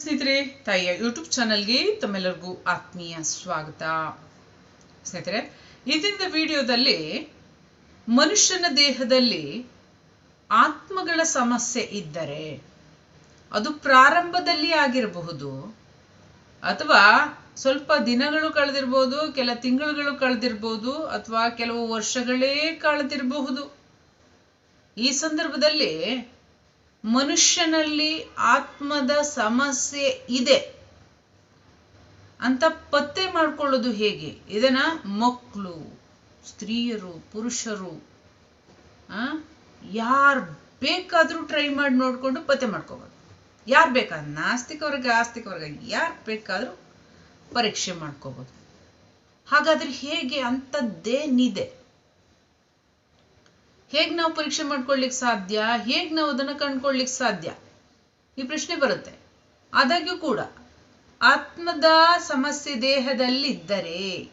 ಸ್ನೇಹಿತರೆ, ತಾಯಿಯ ಯೂಟ್ಯೂಬ್ ಚಾನಲ್ಗೆ ತಮ್ಮೆಲ್ಲರಿಗೂ ಆತ್ಮೀಯ ಸ್ವಾಗತ. ಸ್ನೇಹಿತರೆ, ಇಂದಿನ ವಿಡಿಯೋದಲ್ಲಿ ಮನುಷ್ಯನ ದೇಹದಲ್ಲಿ ಆತ್ಮಗಳ ಸಮಸ್ಯೆ ಇದ್ದರೆ ಅದು ಪ್ರಾರಂಭದಲ್ಲಿ ಆಗಿರಬಹುದು ಅಥವಾ ಸ್ವಲ್ಪ ದಿನಗಳು ಕಳೆದಿರ್ಬೋದು, ಕೆಲ ತಿಂಗಳುಗಳು ಕಳೆದಿರ್ಬೋದು ಅಥವಾ ಕೆಲವು ವರ್ಷಗಳೇ ಕಳೆದಿರಬಹುದು. ಈ ಸಂದರ್ಭದಲ್ಲಿ ಮನುಷ್ಯನಲ್ಲಿ ಆತ್ಮದ ಸಮಸ್ಯೆ ಇದೆ ಅಂತ ಪತ್ತೆ ಮಾಡ್ಕೊಳ್ಳೋದು ಹೇಗೆ? ಇದನ್ನ ಮಕ್ಕಳು ಸ್ತ್ರೀಯರು, ಪುರುಷರು ಯಾರು ಬೇಕಾದರೂ ಟ್ರೈ ಮಾಡಿ ನೋಡಿಕೊಂಡು ಪತ್ತೆ ಮಾಡ್ಕೋಬೋದು. ಯಾರು ಬೇಕಾದ ನಾಸ್ತಿಕ ವರ್ಗ ಆಸ್ತಿಕ ವರ್ಗ ಯಾರು ಬೇಕಾದರೂ ಪರೀಕ್ಷೆ ಮಾಡ್ಕೋಬೋದು. ಹಾಗಾದ್ರೆ ಹೇಗೆ ಅಂಥದ್ದೇನಿದೆ ಹೇಗೆ ನಾವು ಪರೀಕ್ಷೆ ಮಾಡ್ಕೊಳ್ಳಿಕ್ಕೆ ಸಾಧ್ಯ? ಹೇಗೆ ನಾವು ಅದನ್ನು ಕಂಡ್ಕೊಳ್ಳಿಕ್ಕೆ ಸಾಧ್ಯ? ಈ ಪ್ರಶ್ನೆ ಬರುತ್ತೆ. ಆದಾಗ್ಯೂ ಕೂಡ, ಆತ್ಮದ ಸಮಸ್ಯೆ ದೇಹದಲ್ಲಿದ್ದರೆ,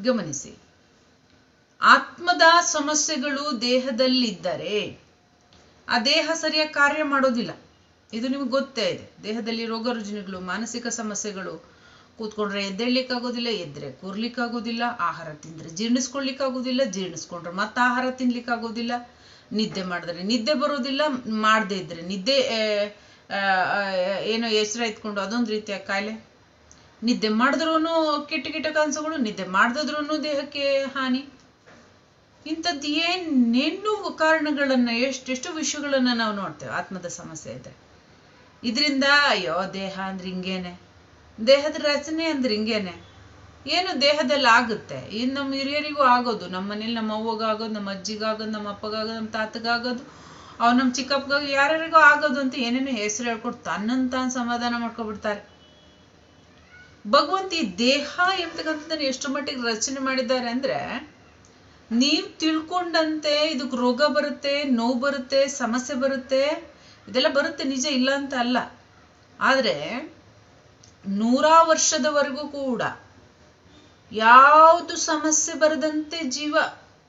ಗಮನಿಸಿ, ಆತ್ಮದ ಸಮಸ್ಯೆಗಳು ದೇಹದಲ್ಲಿದ್ದರೆ, ಆ ದೇಹ ಸರಿಯಾಗಿ ಕಾರ್ಯ ಮಾಡೋದಿಲ್ಲ. ಇದು ನಿಮ್ಗೆ ಗೊತ್ತೇ ಇದೆ. ದೇಹದಲ್ಲಿ ರೋಗ ರುಜಿನಗಳು ಮಾನಸಿಕ ಸಮಸ್ಯೆಗಳು ಕೂತ್ಕೊಂಡ್ರೆ ಎದ್ದೇಳ್ಲಿಕ್ಕಾಗೋದಿಲ್ಲ, ಎದ್ರೆ ಕೂರ್ಲಿಕ್ಕಾಗೋದಿಲ್ಲ, ಆಹಾರ ತಿಂದ್ರೆ ಜೀರ್ಣಿಸ್ಕೊಳ್ಲಿಕ್ಕಾಗೋದಿಲ್ಲ, ಜೀರ್ಣಿಸ್ಕೊಂಡ್ರೆ ಮತ್ತೆ ಆಹಾರ ತಿನ್ಲಿಕ್ಕಾಗೋದಿಲ್ಲ. ನಿದ್ದೆ ಮಾಡಿದ್ರೆ ನಿದ್ದೆ ಬರೋದಿಲ್ಲ, ಮಾಡದೇ ಇದ್ರೆ ನಿದ್ದೆ ಏನೋ ಎಚ್ಚರ ಎತ್ಕೊಂಡು ಅದೊಂದು ರೀತಿಯ ಕಾಯಿಲೆ. ನಿದ್ದೆ ಮಾಡಿದ್ರೂ ಕೆಟ್ಟ ಕೆಟ್ಟ ಕನಸುಗಳು, ನಿದ್ದೆ ಮಾಡದಿದ್ರೂ ದೇಹಕ್ಕೆ ಹಾನಿ. ಇಂಥದ್ದು ಏನೇನು ಕಾರಣಗಳನ್ನ, ಎಷ್ಟೆಷ್ಟು ವಿಷಯಗಳನ್ನ ನಾವು ನೋಡ್ತೇವೆ, ಆತ್ಮದ ಸಮಸ್ಯೆ ಇದ್ರೆ. ಇದರಿಂದ, ಅಯ್ಯೋ, ದೇಹ ಅಂದ್ರೆ ಹಿಂಗೇನೆ. ದೇಹದ ರಚನೆ ಅಂದ್ರೆ ಹಿಂಗೇನೆ. ಏನು ದೇಹದಲ್ಲಿ ಆಗುತ್ತೆ? ಇನ್ನು ನಮ್ಮ ಹಿರಿಯರಿಗೂ ಆಗೋದು. ನಮ್ಮ ಮನೇಲಿ ನಮ್ಮ ಅವ್ವಗಾಗೋದು ನಮ್ಮ ಅಜ್ಜಿಗಾಗೋದು, ನಮ್ಮ ಅಪ್ಪಗಾಗೋದು, ನಮ್ಮ ತಾತಗಾಗೋದು, ಅವ್ರು ನಮ್ಮ ಚಿಕ್ಕಪ್ಪಗಾಗ ಯಾರ್ಯಾರಿಗೂ ಆಗೋದು ಅಂತ ಏನೇನೋ ಹೆಸರು ಹೇಳ್ಕೊಟ್ಟು ತನ್ನನ್ನು ತಾನು ಸಮಾಧಾನ ಮಾಡ್ಕೊಬಿಡ್ತಾರೆ. ಭಗವಂತ ಈ ದೇಹ ಎಂಬತಕ್ಕಂಥದ್ದನ್ನು ಎಷ್ಟು ಮಟ್ಟಿಗೆ ರಚನೆ ಮಾಡಿದ್ದಾರೆ ಅಂದ್ರೆ, ನೀವು ತಿಳ್ಕೊಂಡಂತೆ ಇದಕ್ಕೆ ರೋಗ ಬರುತ್ತೆ, ನೋವು ಬರುತ್ತೆ, ಸಮಸ್ಯೆ ಬರುತ್ತೆ, ಇದೆಲ್ಲ ಬರುತ್ತೆ, ನಿಜ ಇಲ್ಲ ಅಂತ ಅಲ್ಲ. ಆದ್ರೆ ನೂರ ವರ್ಷದವರೆಗೂ ಕೂಡ ಯಾವುದು ಸಮಸ್ಯೆ ಬರದಂತೆ ಜೀವ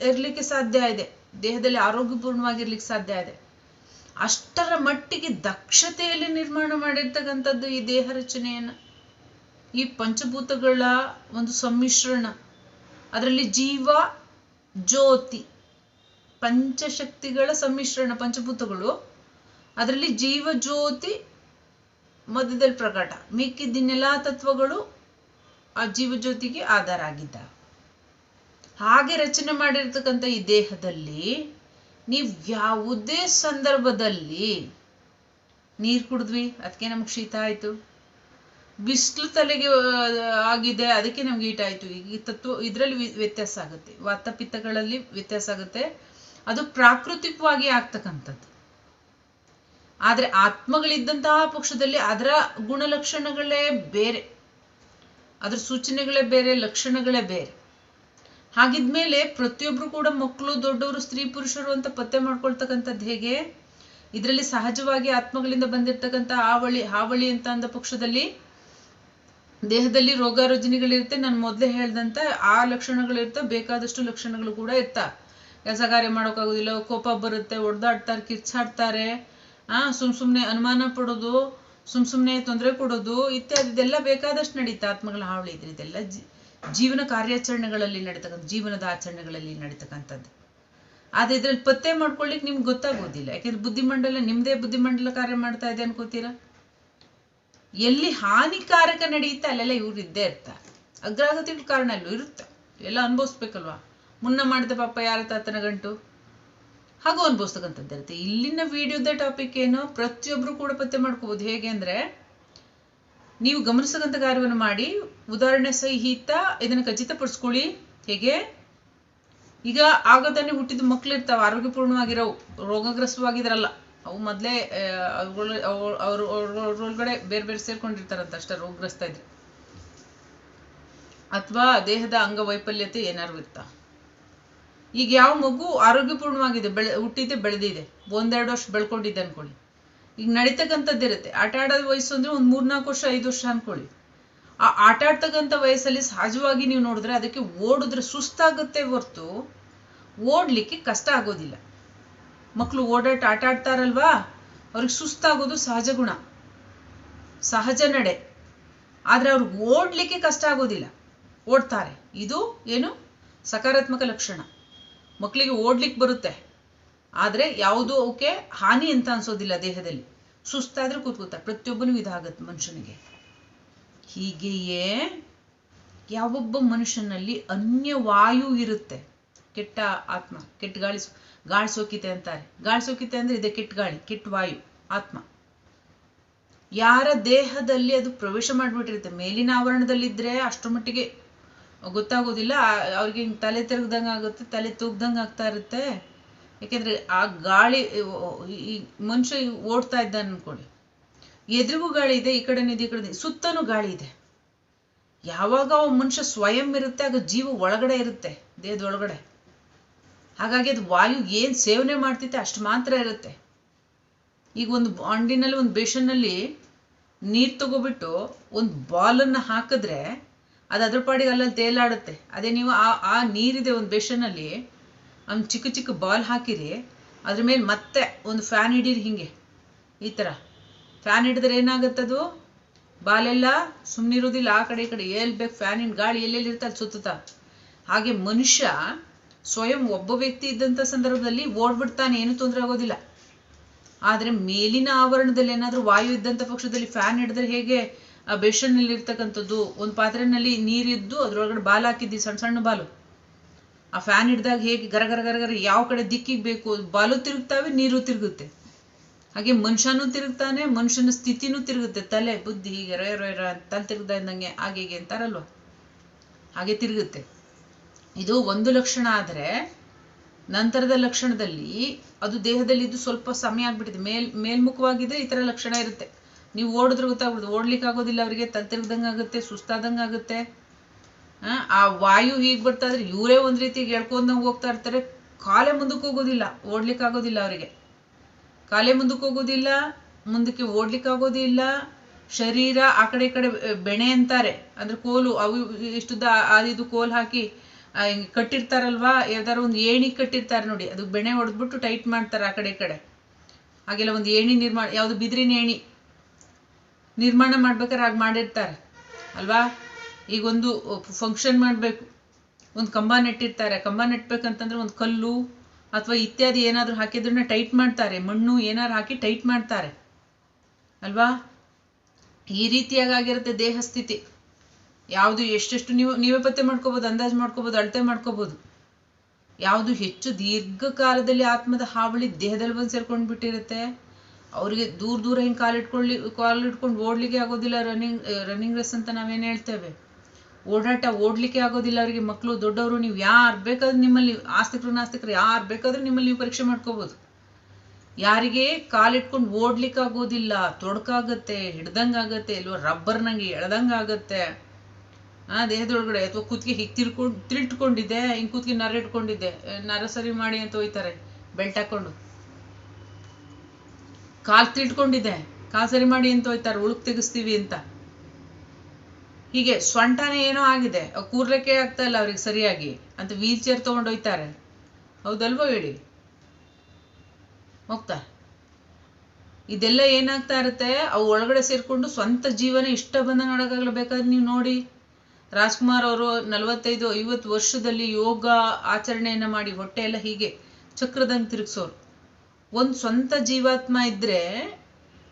ಇರ್ಲಿಕ್ಕೆ ಸಾಧ್ಯ ಇದೆ, ದೇಹದಲ್ಲಿ ಆರೋಗ್ಯಪೂರ್ಣವಾಗಿರ್ಲಿಕ್ಕೆ ಸಾಧ್ಯ ಇದೆ. ಅಷ್ಟರ ಮಟ್ಟಿಗೆ ದಕ್ಷತೆಯಲ್ಲಿ ನಿರ್ಮಾಣ ಮಾಡಿರ್ತಕ್ಕಂಥದ್ದು ಈ ದೇಹ ರಚನೆಯನ್ನ. ಈ ಪಂಚಭೂತಗಳ ಒಂದು ಸಮ್ಮಿಶ್ರಣ, ಅದರಲ್ಲಿ ಜೀವ, ಜ್ಯೋತಿ, ಪಂಚಶಕ್ತಿಗಳ ಸಮ್ಮಿಶ್ರಣ, ಪಂಚಭೂತಗಳು, ಅದರಲ್ಲಿ ಜೀವ, ಜ್ಯೋತಿ ಮಧ್ಯದಲ್ಲಿ ಪ್ರಕಟ. ಮಿಕ್ಕಿದ್ದಿನ್ನೆಲ್ಲ ತತ್ವಗಳು ಆ ಜೀವಜ್ಯೋತಿಗೆ ಆಧಾರ ಆಗಿದ್ದ ಹಾಗೆ ರಚನೆ ಮಾಡಿರ್ತಕ್ಕಂಥ ಈ ದೇಹದಲ್ಲಿ ನೀವು ಯಾವುದೇ ಸಂದರ್ಭದಲ್ಲಿ ನೀರು ಕುಡಿದ್ವಿ ಅದಕ್ಕೆ ನಮ್ಗೆ ಶೀತ ಆಯ್ತು. ಬಿಸಿಲು ತಲೆಗೆ ಆಗಿದೆ, ಅದಕ್ಕೆ ನಮ್ಗೆ ಈಟ ಆಯ್ತು. ಈ ತತ್ವ, ಇದರಲ್ಲಿ ವ್ಯತ್ಯಾಸ ಆಗುತ್ತೆ. ವಾತ ಪಿತ್ತಗಳಲ್ಲಿ ವ್ಯತ್ಯಾಸ ಆಗುತ್ತೆ. ಅದು ಪ್ರಾಕೃತಿಕವಾಗಿ ಆಗ್ತಕ್ಕಂಥದ್ದು. ಆದ್ರೆ ಆತ್ಮಗಳಿದ್ದಂತಹ ಪಕ್ಷದಲ್ಲಿ ಅದರ ಗುಣಲಕ್ಷಣಗಳೇ ಬೇರೆ. ಅದರ ಸೂಚನೆಗಳೇ ಬೇರೆ, ಲಕ್ಷಣಗಳೇ ಬೇರೆ. ಹಾಗಿದ್ಮೇಲೆ ಪ್ರತಿಯೊಬ್ರು ಕೂಡ ಮಕ್ಕಳು, ದೊಡ್ಡವರು, ಸ್ತ್ರೀ ಪುರುಷರು ಅಂತ ಪತ್ತೆ ಮಾಡ್ಕೊಳ್ತಕ್ಕಂಥದ್ದು ಹೇಗೆ? ಇದರಲ್ಲಿ ಸಹಜವಾಗಿ ಆತ್ಮಗಳಿಂದ ಬಂದಿರ್ತಕ್ಕಂಥ ಹಾವಳಿ ಹಾವಳಿ ಅಂತ ಅಂದ ಪಕ್ಷದಲ್ಲಿ ದೇಹದಲ್ಲಿ ರೋಗ ರುಜಿನಿಗಳಿರುತ್ತೆ ನಾನು ಮೊದಲೇ ಹೇಳ್ದಂತ ಆ ಲಕ್ಷಣಗಳಿರ್ತವೆ ಬೇಕಾದಷ್ಟು ಲಕ್ಷಣಗಳು ಕೂಡ ಇರ್ತಾವೆ ಕೆಲಸ ಕಾರ್ಯ ಮಾಡೋಕ್ಕಾಗೋದಿಲ್ಲ, ಕೋಪ ಬರುತ್ತೆ ಹೊಡೆದಾಡ್ತಾರೆ ಕಿರ್ಚಾಡ್ತಾರೆ. ಆ, ಸುಮ್ ಸುಮ್ನೆ ಅನುಮಾನ ಪಡೋದು, ಸುಮ್ ಸುಮ್ನೆ ತೊಂದರೆ ಕೊಡೋದು, ಇತ್ಯಾದಿ ಇದೆಲ್ಲ ಬೇಕಾದಷ್ಟು ನಡೀತಾ ಆತ್ಮಗಳ ಹಾವಳಿ ಇದ್ರೆ ಇದೆಲ್ಲ ಜೀವನ ಕಾರ್ಯಾಚರಣೆಗಳಲ್ಲಿ ನಡೀತಕ್ಕಂಥ, ಜೀವನದ ಆಚರಣೆಗಳಲ್ಲಿ ನಡೀತಕ್ಕಂಥದ್ದು. ಆದ್ರೆ ಇದ್ರಲ್ಲಿ ಪತ್ತೆ ಮಾಡ್ಕೊಳ್ಳಿಕ್ ನಿಮ್ಗೆ ಗೊತ್ತಾಗೋದಿಲ್ಲ. ಯಾಕೆಂದ್ರೆ ಬುದ್ಧಿಮಂಡಲ, ನಿಮ್ದೇ ಬುದ್ಧಿಮಂಡಲ ಕಾರ್ಯ ಮಾಡ್ತಾ ಇದೆ ಅನ್ಕೋತೀರಾ? ಎಲ್ಲಿ ಹಾನಿಕಾರಕ ನಡೆಯುತ್ತೆ ಅಲ್ಲೆಲ್ಲ ಇವ್ರು ಇದ್ದೇ ಇರ್ತಾರೆ. ಅಗ್ರಾಹತಿಗಳ ಕಾರಣ ಅಲ್ಲೂ ಇರುತ್ತೆ. ಎಲ್ಲ ಅನುಭವಿಸ್ಬೇಕಲ್ವಾ? ಮುನ್ನ ಮಾಡಿದ ಪಾಪ ಯಾರ ತಾತನ ಗಂಟು? ಹಾಗೂ ಅನುಭವಿಸ್ತಕ್ಕಂಥದ್ದು ಇರುತ್ತೆ. ಇಲ್ಲಿನ ವಿಡಿಯೋದ ಟಾಪಿಕ್ ಏನು? ಪ್ರತಿಯೊಬ್ರು ಕೂಡ ಪತ್ತೆ ಮಾಡ್ಕೋಬಹುದು ಹೇಗೆ ಅಂದ್ರೆ, ನೀವು ಗಮನಿಸತಕ್ಕಂಥ ಕಾರ್ಯವನ್ನು ಮಾಡಿ, ಉದಾಹರಣೆ ಸಹಿತ ಇದನ್ನು ಖಚಿತಪಡಿಸ್ಕೊಳ್ಳಿ. ಹೇಗೆ? ಈಗ ಆಗತಾನೆ ಹುಟ್ಟಿದ ಮಕ್ಳು ಇರ್ತಾವ, ಆರೋಗ್ಯಪೂರ್ಣವಾಗಿರೋ, ರೋಗಗ್ರಸ್ತವಾಗಿದ್ರಲ್ಲ, ಅವು ಮೊದಲೇ ಅವ್ರು ಅವ್ರ ಅವ್ರೊಳಗಡೆ ಬೇರೆ ಬೇರೆ ಸೇರ್ಕೊಂಡಿರ್ತಾರಂತ ಅಷ್ಟೇ, ರೋಗಗ್ರಸ್ತ ಇದ್ರೆ. ಅಥವಾ ದೇಹದ ಅಂಗವೈಫಲ್ಯತೆ ಏನಾರು ಇರ್ತಾ? ಈಗ ಯಾವ ಮಗು ಆರೋಗ್ಯಪೂರ್ಣವಾಗಿದೆ, ಬೆಳೆ ಹುಟ್ಟಿದೆ ಬೆಳೆದಿದೆ. ಒಂದೆರಡು ವರ್ಷ ಬೆಳ್ಕೊಂಡಿದ್ದೆ ಅನ್ಕೊಳ್ಳಿ. ಈಗ ನಡೀತಕ್ಕಂಥದ್ದು ಇರುತ್ತೆ. ಆಟ ಆಡೋದು ವಯಸ್ಸು ಅಂದ್ರೆ ಒಂದು ಮೂರ್ನಾಲ್ಕು ವರ್ಷ, ಐದು ವರ್ಷ ಅನ್ಕೊಳ್ಳಿ. ಆ ಆಟ ಆಡ್ತಕ್ಕಂಥ ವಯಸ್ಸಲ್ಲಿ ಸಹಜವಾಗಿ ನೀವು ನೋಡಿದ್ರೆ ಅದಕ್ಕೆ ಓಡಿದ್ರೆ ಸುಸ್ತಾಗುತ್ತೆ ಹೊರ್ತು ಓಡ್ಲಿಕ್ಕೆ ಕಷ್ಟ ಆಗೋದಿಲ್ಲ. ಮಕ್ಕಳು ಓಡಾಟ, ಆಟ ಆಡ್ತಾರಲ್ವಾ? ಅವ್ರಿಗೆ ಸುಸ್ತಾಗೋದು ಸಹಜ ಗುಣ. ಸಹಜ ನಡೆ. ಆದರೆ ಅವ್ರಿಗೆ ಓಡ್ಲಿಕ್ಕೆ ಕಷ್ಟ ಆಗೋದಿಲ್ಲ. ಓಡ್ತಾರೆ. ಇದು ಏನು? ಸಕಾರಾತ್ಮಕ ಲಕ್ಷಣ. ಮಕ್ಕಳಿಗೆ ಓಡ್ಲಿಕ್ಕೆ ಬರುತ್ತೆ. ಆದರೆ ಯಾವುದೂ ಅವಕ್ಕೆ ಹಾನಿ ಅಂತ ಅನ್ಸೋದಿಲ್ಲ ದೇಹದಲ್ಲಿ. ಸುಸ್ತಾದ್ರೆ ಕೂತ್ಕೋತ ಪ್ರತಿಯೊಬ್ಬನಿಗೂ ಇದಾಗತ್ತೆ ಮನುಷ್ಯನಿಗೆ. ಹೀಗೆಯೇ ಯಾವೊಬ್ಬ ಮನುಷ್ಯನಲ್ಲಿ ಅನ್ಯ ವಾಯು ಇರುತ್ತೆ. ಕೆಟ್ಟ ಆತ್ಮ, ಕೆಟ್ಟ ಗಾಳಿ ಗಾಳಿ ಸೋಕಿತೆ ಅಂತಾರೆ. ಗಾಳಿ ಸೋಕಿತೆ ಅಂದ್ರೆ ಇದೆ ಕೆಟ್ಟ ಗಾಳಿ, ಕೆಟ್ಟ ವಾಯು, ಆತ್ಮ. ಯಾರ ದೇಹದಲ್ಲಿ ಅದು ಪ್ರವೇಶ ಮಾಡಿಬಿಟ್ಟಿರುತ್ತೆ. ಮೇಲಿನ ಆವರಣದಲ್ಲಿದ್ರೆ ಅಷ್ಟರ ಮಟ್ಟಿಗೆ ಗೊತ್ತಾಗೋದಿಲ್ಲ. ಅವ್ರಿಗೆ ಹಿಂಗೆ ತಲೆ ತಿರುಗ್ದಂಗೆ ಆಗುತ್ತೆ, ತಲೆ ತೂಗ್ದಂಗೆ ಆಗ್ತಾ ಇರುತ್ತೆ. ಯಾಕೆಂದ್ರೆ ಆ ಗಾಳಿ, ಈ ಮನುಷ್ಯ ಓಡ್ತಾ ಇದ್ದ ಅನ್ಕೊಳ್ಳಿ. ಎದುರಿಗೂ ಗಾಳಿ ಇದೆ, ಈ ಕಡೆ ಇದೆ, ಈ ಕಡೆ ಸುತ್ತನೂ ಗಾಳಿ ಇದೆ. ಯಾವಾಗ ಅವ ಮನುಷ್ಯ ಸ್ವಯಂ ಇರುತ್ತೆ, ಆಗ ಜೀವ ಒಳಗಡೆ ಇರುತ್ತೆ ದೇಹದ ಒಳಗಡೆ ಹಾಗಾಗಿ ಅದು ವಾಯು ಏನು ಸೇವನೆ ಮಾಡ್ತಿತ್ತೆ ಅಷ್ಟು ಮಾತ್ರ ಇರುತ್ತೆ. ಈಗ ಒಂದು ಅಂಡಿನಲ್ಲಿ ಒಂದು ಬೇಷನ್ನಲ್ಲಿ ನೀರು ತಗೋಬಿಟ್ಟು ಒಂದು ಬಾಲನ್ನು ಹಾಕಿದ್ರೆ ಅದು ಅದ್ರ ಪಾಡಿಗೆ ಅಲ್ಲಲ್ಲಿ ತೇಲಾಡುತ್ತೆ. ಅದೇ ನೀವು ಆ ಆ ನೀರಿದೆ ಒಂದು ಬೆಷನಲ್ಲಿ ಒಂದು ಚಿಕ್ಕ ಚಿಕ್ಕ ಬಾಲ್ ಹಾಕಿರಿ, ಅದ್ರ ಮೇಲೆ ಮತ್ತೆ ಒಂದು ಫ್ಯಾನ್ ಹಿಡೀರಿ ಹಿಂಗೆ. ಈ ಥರ ಫ್ಯಾನ್ ಹಿಡಿದ್ರೆ ಏನಾಗುತ್ತದು ಬಾಲೆಲ್ಲ ಸುಮ್ಮನಿರೋದಿಲ್ಲ ಆ ಕಡೆ ಈ ಕಡೆ ಎಲ್ಲಿ ಬೇಕು ಫ್ಯಾನಿನ ಗಾಳಿ ಎಲ್ಲೆಲ್ಲಿ ಇರುತ್ತೆ ಅಲ್ಲಿ ಸುತ್ತುತ್ತಾ. ಹಾಗೆ ಮನುಷ್ಯ ಸ್ವಯಂ ಒಬ್ಬ ವ್ಯಕ್ತಿ ಇದ್ದಂಥ ಸಂದರ್ಭದಲ್ಲಿ ಓಡ್ಬಿಡ್ತಾನೆ, ಏನು ತೊಂದರೆ ಆಗೋದಿಲ್ಲ. ಆದರೆ ಮೇಲಿನ ಆವರಣದಲ್ಲಿ ಏನಾದರೂ ವಾಯು ಇದ್ದಂಥ ಪಕ್ಷದಲ್ಲಿ ಫ್ಯಾನ್ ಹಿಡಿದ್ರೆ ಹೇಗೆ? ಆ ಬೇಷನ್ನಲ್ಲಿ ಇರ್ತಕ್ಕಂಥದ್ದು ಒಂದು ಪಾತ್ರೆನಲ್ಲಿ ನೀರಿದ್ದು, ಅದರೊಳಗಡೆ ಬಾಲ್ ಹಾಕಿದ್ದಿ ಸಣ್ಣ ಸಣ್ಣ ಬಾಲು. ಆ ಫ್ಯಾನ್ ಹಿಡ್ದಾಗ ಹೇಗೆ ಗರ ಗರ ಗರ ಗರ ಯಾವ ಕಡೆ ದಿಕ್ಕಿಗೆ ಬೇಕು, ಬಾಲು ತಿರುಗ್ತಾವೆ, ನೀರು ತಿರುಗುತ್ತೆ. ಹಾಗೆ ಮನುಷ್ಯನೂ ತಿರುಗ್ತಾನೆ, ಮನುಷ್ಯನ ಸ್ಥಿತಿನೂ ತಿರುಗುತ್ತೆ. ತಲೆ, ಬುದ್ಧಿ ಹೀಗೆ ರೊಯ ರೊಯ ತಲೆ ತಿರುಗ್ತಾ ಇದ್ದಂಗೆ ಹಾಗೆ ಹೀಗೆ ಅಂತಾರಲ್ವ? ಹಾಗೆ ತಿರುಗುತ್ತೆ. ಇದು ಒಂದು ಲಕ್ಷಣ ಆದರೆ ನಂತರದ ಲಕ್ಷಣದಲ್ಲಿ ಅದು ದೇಹದಲ್ಲಿ ಇದು ಸ್ವಲ್ಪ ಸಮಯ ಆಗ್ಬಿಟ್ಟಿದೆ. ಮೇಲ್, ಮೇಲ್ಮುಖವಾಗಿದೆ ಈ ಥರ ಲಕ್ಷಣ ಇರುತ್ತೆ. ನೀವು ಓಡಿದ್ರೆ ಗೊತ್ತಾಗ್ಬಿಡುದು. ಓಡ್ಲಿಕ್ಕೆ ಆಗೋದಿಲ್ಲ ಅವರಿಗೆ ತಲೆ ತಿರುಗ್ದಂಗೆ ಆಗುತ್ತೆ, ಸುಸ್ತಾದಂಗೆ ಆಗುತ್ತೆ. ಆ ವಾಯು ಹೀಗೆ ಬರ್ತಾ ಇದ್ರೆ ಇವರೇ ಒಂದು ರೀತಿ ಎಳ್ಕೊಂಡಂಗೆ ಹೋಗ್ತಾ ಇರ್ತಾರೆ. ಕಾಲೇ ಮುಂದಕ್ಕೆ ಹೋಗೋದಿಲ್ಲ, ಓಡ್ಲಿಕ್ಕೆ ಆಗೋದಿಲ್ಲ ಅವರಿಗೆ. ಕಾಲೇ ಮುಂದಕ್ಕೆ ಹೋಗೋದಿಲ್ಲ, ಮುಂದಕ್ಕೆ ಓಡ್ಲಿಕ್ಕೆ ಆಗೋದಿಲ್ಲ. ಶರೀರ ಆ ಕಡೆ ಈ ಕಡೆ ಬೆಣೆ ಅಂತಾರೆ. ಅಂದ್ರೆ ಕೋಲು, ಅವು ಇಷ್ಟುದ್ದ ಆದಿದು ಕೋಲ್ ಹಾಕಿ ಕಟ್ಟಿರ್ತಾರಲ್ವಾ? ಯಾವ್ದಾರು ಒಂದು ಏಣಿ ಕಟ್ಟಿರ್ತಾರೆ ನೋಡಿ. ಅದು ಬೆಣೆ ಹೊಡೆದ್ಬಿಟ್ಟು ಟೈಟ್ ಮಾಡ್ತಾರೆ ಆ ಕಡೆ ಈ ಕಡೆ. ಹಾಗೆಲ್ಲ ಒಂದು ಏಣಿ ನಿರ್ಮಾಣ, ಯಾವುದು ಬಿದಿರಿನ ಏಣಿ. ನಿರ್ಮಾಣ ಮಾಡ್ಬೇಕಾದ್ರೆ ಹಾಗೆ ಮಾಡಿರ್ತಾರೆ. ಅಲ್ವಾ? ಈಗ ಒಂದು ಫಂಕ್ಷನ್ ಮಾಡಬೇಕು. ಒಂದು ಕಂಬ ನೆಟ್ಟಿರ್ತಾರೆ. ಕಂಬ ನೆಟ್ಬೇಕಂತಂದ್ರೆ ಒಂದು ಕಲ್ಲು ಅಥವಾ ಇತ್ಯಾದಿ ಏನಾದರೂ ಹಾಕಿದ್ರನ್ನ ಟೈಟ್ ಮಾಡ್ತಾರೆ. ಮಣ್ಣು ಏನಾದ್ರು ಹಾಕಿ ಟೈಟ್ ಮಾಡ್ತಾರೆ. ಅಲ್ವಾ? ಈ ರೀತಿಯಾಗಿ ಆಗಿರುತ್ತೆ ದೇಹ ಸ್ಥಿತಿ. ಯಾವುದು ಎಷ್ಟೆಷ್ಟು ನೀವು, ನೀವೇ ಪತ್ತೆ ಮಾಡ್ಕೋಬೋದು, ಅಂದಾಜು ಮಾಡ್ಕೋಬೋದು, ಅಳತೆ ಮಾಡ್ಕೋಬೋದು. ಯಾವುದು ಹೆಚ್ಚು ದೀರ್ಘಕಾಲದಲ್ಲಿ ಆತ್ಮದ ಹಾವಳಿ ದೇಹದಲ್ಲಿ ಬಂದು ಸೇರ್ಕೊಂಡು ಬಿಟ್ಟಿರುತ್ತೆ ಅವರಿಗೆ ದೂರ ದೂರ ಹಿಂಗೆ ಕಾಲಿಟ್ಕೊಳ್ಳಿ ಕಾಲಿಟ್ಕೊಂಡು ಓಡ್ಲಿಕ್ಕೆ ಆಗೋದಿಲ್ಲ ರನ್ನಿಂಗ್ ರನ್ನಿಂಗ್ ರೇಸ್ ಅಂತ ನಾವೇನು ಹೇಳ್ತೇವೆ. ಓಡಾಟ ಓಡ್ಲಿಕ್ಕೆ ಆಗೋದಿಲ್ಲ ಅವರಿಗೆ ಮಕ್ಕಳು ದೊಡ್ಡವರು, ನೀವು ಯಾರು ಬೇಕಾದ್ರೂ ನಿಮ್ಮಲ್ಲಿ, ಆಸ್ತಿಕರು, ನಾಸ್ತಿಕರು ಯಾರು ಬೇಕಾದ್ರೂ ನಿಮ್ಮಲ್ಲಿ ನೀವು ಪರೀಕ್ಷೆ ಮಾಡ್ಕೋಬೋದು. ಯಾರಿಗೆ ಕಾಲಿಟ್ಕೊಂಡು ಓಡ್ಲಿಕ್ಕೆ ಆಗೋದಿಲ್ಲ, ತೊಡಕಾಗತ್ತೆ, ಹಿಡ್ದಂಗಾಗತ್ತೆ, ಇಲ್ವ ರಬ್ಬರ್ನಂಗೆ ಎಳ್ದಂಗಾಗತ್ತೆ. ಆ, ದೇಹದೊಳಗಡೆ ಅಥವಾ ಕುತ್ತಿಗೆ ಹಿಗ್ ತಿರ್ಕೊಂಡು, ತಿರುಟ್ಕೊಂಡಿದ್ದೆ, ಹಿಂಗೆ ಕುತ್ತಿಗೆ ನರ ಇಟ್ಕೊಂಡಿದ್ದೆ, ನರ ಸರಿ ಮಾಡಿ ಅಂತ ಹೋಯ್ತಾರೆ, ಬೆಲ್ಟ್ ಹಾಕೊಂಡು. ಕಾಲ್ ತಿಳ್ಕೊಂಡಿದೆ. ಕಾಲ್ ಸರಿ ಮಾಡಿ ಅಂತ ಹೋಯ್ತಾರೆ, ಉಳುಕ್ ತೆಗಿಸ್ತೀವಿ ಅಂತ. ಹೀಗೆ ಸ್ವಂಟನೇ ಏನೋ ಆಗಿದೆ. ಕೂರ್ಲಿಕ್ಕೆ ಆಗ್ತಾ ಇಲ್ಲ ಅವ್ರಿಗೆ ಸರಿಯಾಗಿ ಅಂತ ವೀಲ್ ಚೇರ್ ತೊಗೊಂಡೋಯ್ತಾರೆ ಹೌದಲ್ವೋ ಹೇಳಿ? ಹೋಗ್ತಾ ಇದೆಲ್ಲ ಏನಾಗ್ತಾ ಇರುತ್ತೆ? ಅವು ಒಳಗಡೆ ಸೇರ್ಕೊಂಡು ಸ್ವಂತ ಜೀವನ ಇಷ್ಟ ಬಂದಂಗೆ ಬೇಕಾದ್ರೆ ನೀವು ನೋಡಿ. ರಾಜ್ಕುಮಾರ್ ಅವರು ನಲವತ್ತೈದು ಐವತ್ತು ವರ್ಷದಲ್ಲಿ ಯೋಗ ಆಚರಣೆಯನ್ನ ಮಾಡಿ ಹೊಟ್ಟೆ ಎಲ್ಲ ಹೀಗೆ ಚಕ್ರದಂಗೆ ತಿರುಗಿಸೋರು. ಒಂದು ಸ್ವಂತ ಜೀವಾತ್ಮ ಇದ್ರೆ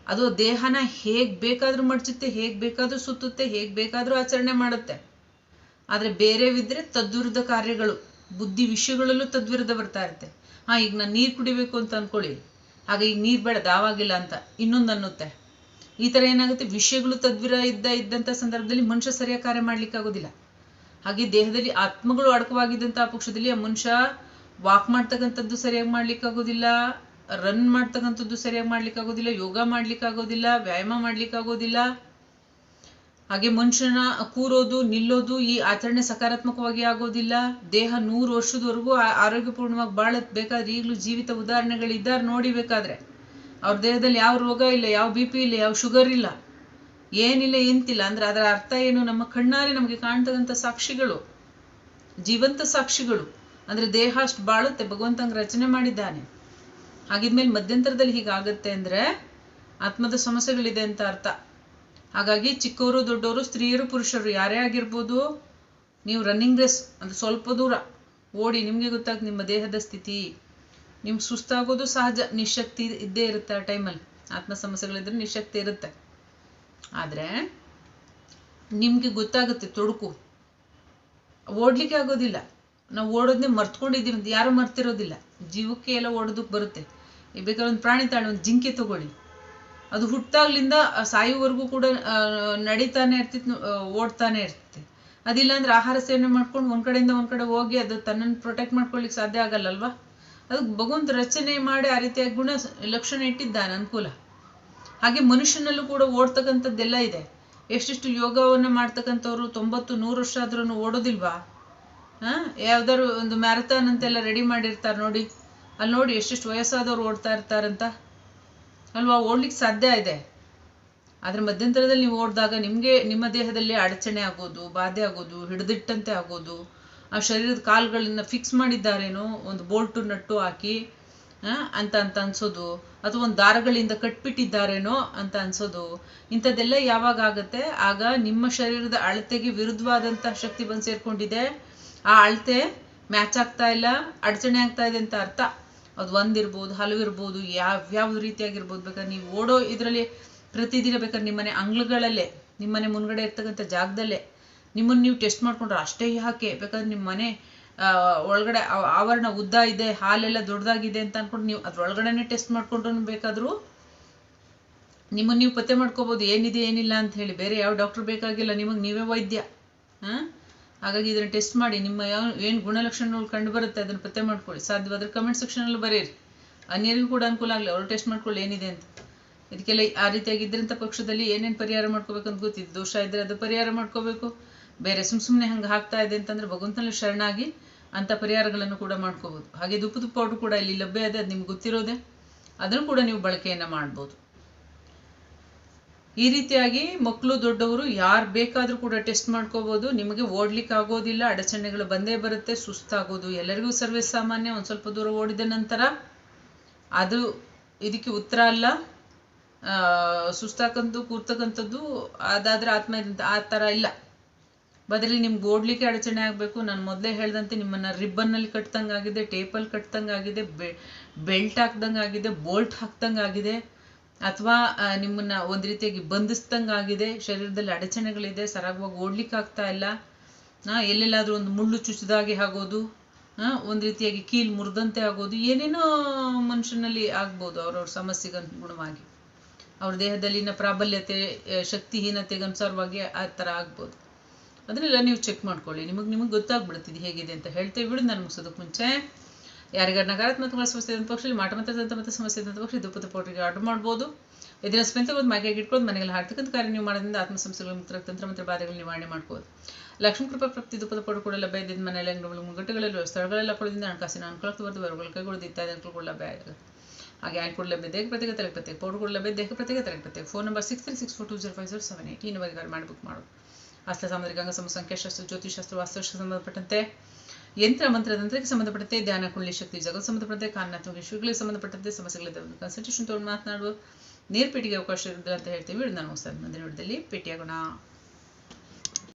ಅದು ದೇಹನ ಹೇಗ್ ಬೇಕಾದ್ರೂ ಮಡಚುತ್ತೆ, ಹೇಗ್ ಬೇಕಾದ್ರೂ ಸುತ್ತುತ್ತೆ, ಹೇಗ್ ಬೇಕಾದ್ರೂ ಆಚರಣೆ ಮಾಡುತ್ತೆ. ಆದ್ರೆ ಬೇರೆವಿದ್ರೆ ತದ್ವಿರುದ್ಧ ಕಾರ್ಯಗಳು, ಬುದ್ಧಿ ವಿಷಯಗಳಲ್ಲೂ ತದ್ವಿರುದ್ಧ ಬರ್ತಾ ಇರುತ್ತೆ. ಹಾಂ, ಈಗ ನಾನು ನೀರು ಕುಡಿಬೇಕು ಅಂತ ಅನ್ಕೊಳ್ಳಿ. ಆಗ ಈಗ ನೀರು ಬೇಡ ದಾವಾಗಿಲ್ಲ ಅಂತ ಇನ್ನೊಂದು ಅನ್ನುತ್ತೆ. ಈ ಥರ ಏನಾಗುತ್ತೆ? ವಿಷಯಗಳು ತದ್ವಿರ ಇದ್ದ ಇದ್ದಂಥ ಸಂದರ್ಭದಲ್ಲಿ ಮನುಷ್ಯ ಸರಿಯಾಗಿ ಕಾರ್ಯ ಮಾಡ್ಲಿಕ್ಕೆ ಆಗೋದಿಲ್ಲ. ಹಾಗೆ ದೇಹದಲ್ಲಿ ಆತ್ಮಗಳು ಅಡಕವಾಗಿದ್ದಂಥ ಪಕ್ಷದಲ್ಲಿ ಆ ಮನುಷ್ಯ ವಾಕ್ ಮಾಡ್ತಕ್ಕಂಥದ್ದು ಸರಿಯಾಗಿ ಮಾಡ್ಲಿಕ್ಕೆ ಆಗೋದಿಲ್ಲ. ರನ್ ಮಾಡ್ತಕ್ಕಂಥದ್ದು ಸರಿಯಾಗಿ ಮಾಡ್ಲಿಕ್ಕೆ ಆಗೋದಿಲ್ಲ ಯೋಗ ಮಾಡ್ಲಿಕ್ಕೆ ಆಗೋದಿಲ್ಲ ವ್ಯಾಯಾಮ ಮಾಡ್ಲಿಕ್ಕೆ ಆಗೋದಿಲ್ಲ ಹಾಗೆ ಮನುಷ್ಯನ ಕೂರೋದು, ನಿಲ್ಲೋದು ಈ ಆಚರಣೆ ಸಕಾರಾತ್ಮಕವಾಗಿ ಆಗೋದಿಲ್ಲ. ದೇಹ ನೂರು ವರ್ಷದವರೆಗೂ ಆರೋಗ್ಯಪೂರ್ಣವಾಗಿ ಬಾಳತ್ ಬೇಕಾದ್ರೆ ಈಗಲೂ ಜೀವಿತ ಉದಾಹರಣೆಗಳಿದ್ದಾರೆ ನೋಡಿ ಬೇಕಾದ್ರೆ. ಅವ್ರ ದೇಹದಲ್ಲಿ ಯಾವ ರೋಗ ಇಲ್ಲ, ಯಾವ ಬಿ ಪಿ ಇಲ್ಲ, ಯಾವ ಶುಗರ್ ಇಲ್ಲ, ಏನಿಲ್ಲ, ಎಂತಿಲ್ಲ. ಅಂದ್ರೆ ಅದರ ಅರ್ಥ ಏನು? ನಮ್ಮ ಕಣ್ಣಾರೆ ನಮಗೆ ಕಾಣ್ತಕ್ಕಂಥ ಸಾಕ್ಷಿಗಳು, ಜೀವಂತ ಸಾಕ್ಷಿಗಳು. ಅಂದ್ರೆ ದೇಹ ಅಷ್ಟು ಬಾಳುತ್ತೆ. ಭಗವಂತಂಗೆ ರಚನೆ ಮಾಡಿದ್ದಾನೆ. ಹಾಗಿದ್ಮೇಲೆ ಮಧ್ಯಂತರದಲ್ಲಿ ಹೀಗಾಗತ್ತೆ ಅಂದ್ರೆ ಆತ್ಮದ ಸಮಸ್ಯೆಗಳಿದೆ ಅಂತ ಅರ್ಥ. ಹಾಗಾಗಿ ಚಿಕ್ಕವರು, ದೊಡ್ಡವರು, ಸ್ತ್ರೀಯರು, ಪುರುಷರು ಯಾರೇ ಆಗಿರ್ಬೋದು, ನೀವು ರನ್ನಿಂಗ್ ರೇಸ್ ಅಂದ್ರೆ ಸ್ವಲ್ಪ ದೂರ ಓಡಿ ನಿಮಗೆ ಗೊತ್ತಾಗ್ತದೆ ನಿಮ್ಮ ದೇಹದ ಸ್ಥಿತಿ, ನಿಮ್ಗೆ ಸುಸ್ತಾಗೋದು ಸಹಜ, ನಿಶಕ್ತಿ ಇದ್ದೇ ಇರುತ್ತೆ ಆ ಟೈಮಲ್ಲಿ ಆತ್ಮ ಸಮಸ್ಯೆಗಳಿದ್ರೆ ನಿಶಕ್ತಿ ಇರುತ್ತೆ. ಆದರೆ ನಿಮಗೆ ಗೊತ್ತಾಗುತ್ತೆ ತೊಡಕು. ಓಡ್ಲಿಕ್ಕೆ ಆಗೋದಿಲ್ಲ. ನಾವು ಓಡೋದನ್ನೇ ಮರ್ತ್ಕೊಂಡಿದ್ದೀವಿ ಅಂತ ಯಾರು ಮರ್ತಿರೋದಿಲ್ಲ. ಜೀವಕ್ಕೆ ಎಲ್ಲ ಓಡೋದಕ್ಕೆ ಬರುತ್ತೆ. ಬೇಕಾದ್ರೆ ಒಂದು ಪ್ರಾಣಿ ತಾಳಿ, ಒಂದು ಜಿಂಕೆ ತಗೊಳ್ಳಿ. ಅದು ಹುಟ್ಟಾಗ್ಲಿಂದ ಸಾಯುವವರೆಗೂ ಕೂಡ ನಡೀತಾನೆ ಇರ್ತಿತ್ತು ಓಡ್ತಾನೆ ಇರ್ತೈತೆ ಅದಿಲ್ಲ ಅಂದ್ರೆ ಆಹಾರ ಸೇವನೆ ಮಾಡ್ಕೊಂಡು ಒಂದ್ ಕಡೆಯಿಂದ ಒಂದ್ ಕಡೆ ಹೋಗಿ ಅದು ತನ್ನನ್ನು ಪ್ರೊಟೆಕ್ಟ್ ಮಾಡ್ಕೊಳ್ಳಿಕ್ಕೆ ಸಾಧ್ಯ ಆಗಲ್ಲಲ್ವಾ? ಅದಕ್ಕೆ ಭಗವಂತ ರಚನೆ ಮಾಡಿ ಆ ರೀತಿಯ ಗುಣ ಲಕ್ಷಣ ಇಟ್ಟಿದ್ದಾನೆ ಅನುಕೂಲ. ಹಾಗೆ ಮನುಷ್ಯನಲ್ಲೂ ಕೂಡ ಓಡ್ತಕ್ಕಂಥದ್ದೆಲ್ಲ ಇದೆ. ಎಷ್ಟೆಷ್ಟು ಯೋಗವನ್ನು ಮಾಡ್ತಕ್ಕಂಥವ್ರು ತೊಂಬತ್ತು, ನೂರು ವರ್ಷ ಆದ್ರೂ ಓಡೋದಿಲ್ವಾ? ಹಾ ಯಾವ್ದಾದ್ರು ಒಂದು ಮ್ಯಾರಥಾನ್ ಅಂತೆಲ್ಲ ರೆಡಿ ಮಾಡಿರ್ತಾರೆ ನೋಡಿ. ಅಲ್ಲಿ ನೋಡಿ ಎಷ್ಟೆಷ್ಟು ವಯಸ್ಸಾದವ್ರು ಓಡ್ತಾ ಇರ್ತಾರಂತ. ಅಲ್ವಾ, ಓಡ್ಲಿಕ್ಕೆ ಸಾಧ್ಯ ಇದೆ. ಅದ್ರ ಮಧ್ಯಂತರದಲ್ಲಿ ನೀವು ಓಡಿದಾಗ ನಿಮಗೆ, ನಿಮ್ಮ ದೇಹದಲ್ಲಿ ಅಡಚಣೆ ಆಗೋದು, ಬಾಧೆ ಆಗೋದು, ಹಿಡಿದಿಟ್ಟಂತೆ ಆಗೋದು. ಆ ಶರೀರದ ಕಾಲುಗಳನ್ನ ಫಿಕ್ಸ್ ಮಾಡಿದ್ದಾರೇನೋ, ಒಂದು ಬೋಲ್ಟು ನಟ್ಟು ಹಾಕಿ ಅಂತ ಅಂತ ಅನ್ಸೋದು. ಅಥವಾ ಒಂದು ದಾರಗಳಿಂದ ಕಟ್ಬಿಟ್ಟಿದ್ದಾರೇನೋ ಅಂತ ಅನ್ಸೋದು. ಇಂಥದ್ದೆಲ್ಲ ಯಾವಾಗ ಆಗುತ್ತೆ? ಆಗ ನಿಮ್ಮ ಶರೀರದ ಅಳತೆಗೆ ವಿರುದ್ಧವಾದಂತಹ ಶಕ್ತಿ ಬಂದು ಸೇರ್ಕೊಂಡಿದೆ. ಆ ಅಳತೆ ಮ್ಯಾಚ್ ಆಗ್ತಾ ಇಲ್ಲ, ಅಡಚಣೆ ಆಗ್ತಾ ಇದೆ ಅಂತ ಅರ್ಥ. ಅದು ಒಂದಿರ್ಬೋದು ಹಲವಿರ್ಬೋದು ಯಾವ್ಯಾವ ಯಾವ ರೀತಿಯಾಗಿರ್ಬೋದು ಬೇಕಾದ್ರೆ ನೀವು ಓಡೋ ಇದರಲ್ಲಿ ಪ್ರತಿದಿನ ಬೇಕಾದ್ರೆ ನಿಮ್ಮನೆ ಅಂಗ್ಳುಗಳಲ್ಲೇ ನಿಮ್ಮನೆ ಮುನ್ಗಡೆ ಇರ್ತಕ್ಕಂಥ ಜಾಗದಲ್ಲೇ ನಿಮ್ಮನ್ನು ನೀವು ಟೆಸ್ಟ್ ಮಾಡ್ಕೊಂಡ್ರೆ ಅಷ್ಟೇ ಯಾಕೆ? ಬೇಕಾದ್ರೆ ನಿಮ್ಮ ಮನೆ ಆ, ಒಳಗಡೆ ಆವರಣ ಉದ್ದ ಇದೆ ಹಾಲೆಲ್ಲ ದೊಡ್ಡದಾಗಿದೆ ಅಂತ ಅನ್ಕೊಂಡು ನೀವು ಅದ್ರೊಳಗಡೆನೆ ಟೆಸ್ಟ್ ಮಾಡ್ಕೊಂಡ್ರು ಬೇಕಾದ್ರೂ ನಿಮ್ಮನ್ನು ನೀವು ಪತ್ತೆ ಮಾಡ್ಕೋಬೋದು ಏನಿದೆ ಏನಿಲ್ಲ ಅಂತ ಹೇಳಿ. ಬೇರೆ ಯಾವ ಡಾಕ್ಟರ್ ಬೇಕಾಗಿಲ್ಲ ನಿಮಗೆ ನೀವೇ ವೈದ್ಯ. ಹಾ? ಹಾಗಾಗಿ ಇದನ್ನು ಟೆಸ್ಟ್ ಮಾಡಿ ನಿಮ್ಮ ಯಾವ, ಏನು ಗುಣಲಕ್ಷಣಗಳು ಕಂಡು ಬರುತ್ತೆ ಅದನ್ನ ಪತ್ತೆ ಮಾಡ್ಕೊಳ್ಳಿ. ಸಾಧ್ಯವಾದ್ರೆ ಕಮೆಂಟ್ ಸೆಕ್ಷನಲ್ಲಿ ಬರೀರಿ. ಅನ್ಯರಿಗೂ ಕೂಡ ಅನುಕೂಲ ಆಗಲಿ, ಅವರು ಟೆಸ್ಟ್ ಮಾಡ್ಕೊಳ್ಳಿ ಏನಿದೆ ಅಂತ. ಇದಕ್ಕೆಲ್ಲ ಆ ರೀತಿಯಾಗಿ ಇದ್ರಂತ ಪಕ್ಷದಲ್ಲಿ ಏನೇನು ಪರಿಹಾರ ಮಾಡ್ಕೋಬೇಕಂತ ಗೊತ್ತಿದ್ದು ದೋಷ ಇದ್ರೆ ಅದು ಪರಿಹಾರ ಮಾಡ್ಕೋಬೇಕು. ಬೇರೆ ಸುಮ್ ಸುಮ್ಮನೆ ಹಂಗೆ ಹಾಕ್ತಾ ಇದೆ ಅಂತಂದ್ರೆ ಭಗವಂತನಲ್ಲಿ ಶರಣಾಗಿ ಅಂಥ ಪರಿಹಾರಗಳನ್ನು ಕೂಡ ಮಾಡ್ಕೋಬೋದು. ಹಾಗೆ ದುಪ್ಪದ ಪೌಡ್ರ್ ಕೂಡ ಇಲ್ಲಿ ಲಭ್ಯ ಇದೆ, ಅದು ನಿಮ್ಗೆ ಗೊತ್ತಿರೋದೆ. ಅದನ್ನು ಕೂಡ ನೀವು ಬಳಕೆಯನ್ನು ಮಾಡ್ಬೋದು. ಈ ರೀತಿಯಾಗಿ ಮಕ್ಕಳು ದೊಡ್ಡವರು ಯಾರು ಬೇಕಾದರೂ ಕೂಡ ಟೆಸ್ಟ್ ಮಾಡ್ಕೋಬೋದು, ನಿಮಗೆ ಓಡ್ಲಿಕ್ಕೆ ಆಗೋದಿಲ್ಲ, ಅಡಚಣೆಗಳು ಬಂದೇ ಬರುತ್ತೆ, ಸುಸ್ತಾಗೋದು. ಎಲ್ಲರಿಗೂ ಸರ್ವೇ ಸಾಮಾನ್ಯ, ಒಂದು ಸ್ವಲ್ಪ ದೂರ ಓಡಿದ ನಂತರ ಅದು ಇದಕ್ಕೆ ಉತ್ತರ ಅಲ್ಲ. ಸುಸ್ತಾಕಂತು ಕೂರ್ತಕ್ಕಂಥದ್ದು ಅದಾದರೆ ಆತ್ಮ ಆ ಥರ ಇಲ್ಲ. ಬದಲಿ ನಿಮ್ಗೆ ಓಡ್ಲಿಕ್ಕೆ ಅಡಚಣೆ ಆಗಬೇಕು. ನಾನು ಮೊದಲೇ ಹೇಳ್ದಂತೆ ನಿಮ್ಮನ್ನು ರಿಬ್ಬನ್ನಲ್ಲಿ ಕಟ್ದಂಗಾಗಿದೆ, ಟೇಪಲ್ಲಿ ಕಟ್ದಂಗಾಗಿದೆ, ಬೆ, ಬೆಲ್ಟ್ ಹಾಕ್ದಂಗಾಗಿದೆ, ಬೋಲ್ಟ್ ಹಾಕ್ದಂಗಾಗಿದೆ. ಅಥವಾ ನಿಮ್ಮನ್ನ ಒಂದು ರೀತಿಯಾಗಿ ಬಂಧಿಸ್ದಂಗಾಗಿದೆ, ಶರೀರದಲ್ಲಿ ಅಡಚಣೆಗಳಿದೆ, ಸರಾಗವಾಗಿ ಓಡ್ಲಿಕ್ಕೆ ಆಗ್ತಾ ಇಲ್ಲ ಎಲ್ಲೆಲ್ಲಾದ್ರೂ ಒಂದು ಮುಳ್ಳು ಚುಚ್ಚಿದಾಗೆ ಆಗೋದು ಒಂದು ರೀತಿಯಾಗಿ ಕೀಲ್ ಮುರಿದಂತೆ ಆಗೋದು, ಏನೇನೋ ಮನುಷ್ಯನಲ್ಲಿ ಆಗ್ಬೋದು ಅವ್ರವ್ರ ಸಮಸ್ಯೆಗೆ ಅನುಗುಣವಾಗಿ. ಅವ್ರ ದೇಹದಲ್ಲಿನ ಪ್ರಾಬಲ್ಯತೆ ಶಕ್ತಿಹೀನತೆಗೆ ಅನುಸಾರವಾಗಿ ಆ ಥರ ಆಗ್ಬೋದು. ಅದನ್ನೆಲ್ಲ ನೀವು ಚೆಕ್ ಮಾಡ್ಕೊಳ್ಳಿ. ನಿಮಗೆ ನಿಮಗೆ ಗೊತ್ತಾಗ್ಬಿಡುತ್ತೆ ಇದು ಹೇಗಿದೆ ಅಂತ ಹೇಳ್ತೇವೆ ಬಿಡು ನಾನು ಮುಗಿಸೋದಕ್ಕೆ ಮುಂಚೆ ಯಾರಿಗಾರು ನಕಾರಾತ್ಮಕ ಸಮಸ್ಯೆ ಇದ್ದಂಥ ಪಕ್ಷದಲ್ಲಿ ಮಾಟ ಮತ್ತು ಸಮಸ್ಯೆ ಇದ್ದಂಥ ಪಕ್ಷ ದುಪ್ಪದ ಪೌಡ್ರಿಗೆ ಆರ್ಡರ್ ಮಾಡ್ಬೋದು. ಇದರ ಸ್ಪೆಂತ ಒಂದು ಮೈಗೆ ಇಟ್ಕೊಂಡು ಮನೆಯಲ್ಲಿ ಹಾಡ್ತಕ್ಕಂಥ ಕಾರ್ಯ ನೀವು ಮಾಡೋದ್ರಿಂದ ಆತ್ಮ ಸಮಸ್ಯೆಗಳು ಮುಕ್ತ ತಂತ್ರ ಮಂತ್ರ ಬಾಧೆಗಳು ನಿವಾರಣೆ ಮಾಡ್ಬೋದು. ಲಕ್ಷ್ಮೀ ಕೃಪಾ ಪ್ರಾಪ್ತಿ ದುಪ್ಪದ ಪೋಟು ಕೂಡ ಲಭ್ಯ ಇದ್ದಿದ್ದ ಮನೆಯಲ್ಲಿ ಅಂಗಡಿಗಳು ಸ್ಥಳಗಳೆಲ್ಲ ಕೊಡೋದ್ರಿಂದ ಹಣಕಾಸಿನ ಅನುಕೂಲ ವರ್ಗಗಳು ಕೈಗೊಳ್ಳೋದು ಇತ್ಯಾದಿ ಅನುಕೂಲಗಳು ಲಭ್ಯ ಆಗುತ್ತೆ ಹಾಗೆ ಆ್ಯಂಡ್ ಕೂಡ ಲಭ್ಯ ದೇಹ ಪ್ರತ್ಯೇಕ ತಲೆಗೆ ಪ್ರತ್ಯೇಕ, ಪೌಡರ್ ಕೂಡ ಲಭ್ಯ ದೇಹ ಪ್ರತ್ಯೇಕ ತಲೆಗೆ ಪ್ರತ್ಯೇಕ. Phone number six three six four two zero five zero seven eight ಈ ನಂಬರ್ಗೆ ಮಾಡಿ ಬುಕ್ ಮಾಡೋದು ಅಸ್ತ ಸಾಮುದ್ರಿಕ ಅಂಗ ಸಂಖ್ಯಾಶಾಸ್ತ್ರ ಜ್ಯೋತಿಷಾಸ್ತ್ರ ವಾಸ್ತುಶಾಸ್ತ್ರ ಸಂಬಂಧಪಟ್ಟಂತೆ ಯಂತ್ರ ಮಂತ್ರ ತಂತ್ರಕ್ಕೆ ಸಂಬಂಧಪಟ್ಟಂತೆ ಧ್ಯಾನ ಕುಳ್ಳಿ ಶಕ್ತಿ, ಜಗತ್ ಸಂಬಂಧಪಟ್ಟಂತೆ ಕಾರಣಾತ್ಮಕ ವಿಷಯಗಳಿಗೆ ಸಂಬಂಧಪಟ್ಟಂತೆ ಸಮಸ್ಯೆಗಳಿದ್ದಾವೆ ಕನ್ಸಲ್ಟೇಷನ್ ತೊಗೊಂಡು ಮಾತನಾಡುವ ನೇರ ಪೇಟಿಗೆ ಅವಕಾಶ ಇರೋದಿಲ್ಲ ಅಂತ ಹೇಳ್ತೀವಿ. ನಾನು ಹೊಸ ಮುಂದಿನ ವಿಡಿಯೋದಲ್ಲಿ ಭೇಟಿಯಾಗೋಣ